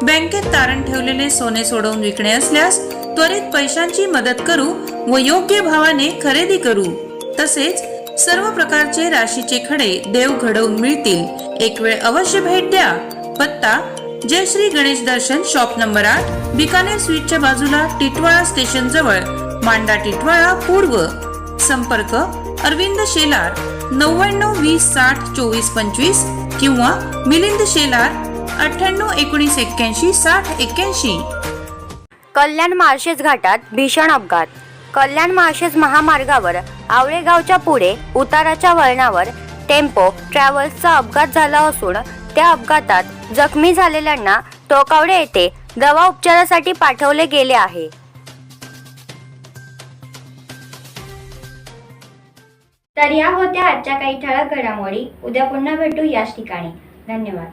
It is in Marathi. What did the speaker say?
बँकेत तारण ठेवलेले सोने सोडवून विकणे असल्यास त्वरित पैशांची मदत करू व योग्य भावाने खरेदी करू. तसेच सर्व प्रकारचे राशीचे खडे देव घडवून मिळतील. एक वेळ अवश्य भेट द्या. पत्ता जय श्री गणेश दर्शन शॉप नंबर आठ बिकानेर स्वीटच्या बाजूला टिटवाळा स्टेशन जवळ मांडा टिटवाळा पूर्व. संपर्क अरविंद शेलार नव्याण्णव वीस साठ चोवीस पंचवीस किंवा मिलिंद शेलार अठ्ठ्याण्णव एकोणीस एक्क्याऐंशी साठ एक्क्याऐंशी. कल्याण माळशेज घाटात भीषण अपघात. कल्याण माळशेज महामार्गावर आवळे गावच्या पुढे उताराच्या वळणावर टेम्पो ट्रॅव्हल्सचा अपघात झाला असून त्या अपघातात जखमी झालेल्यांना टोकावडे येथे दवा उपचारासाठी पाठवले गेले आहे. तर या होत्या आजच्या काही ठळक घडामोडी. उद्या पुन्हा भेटू याच ठिकाणी. धन्यवाद.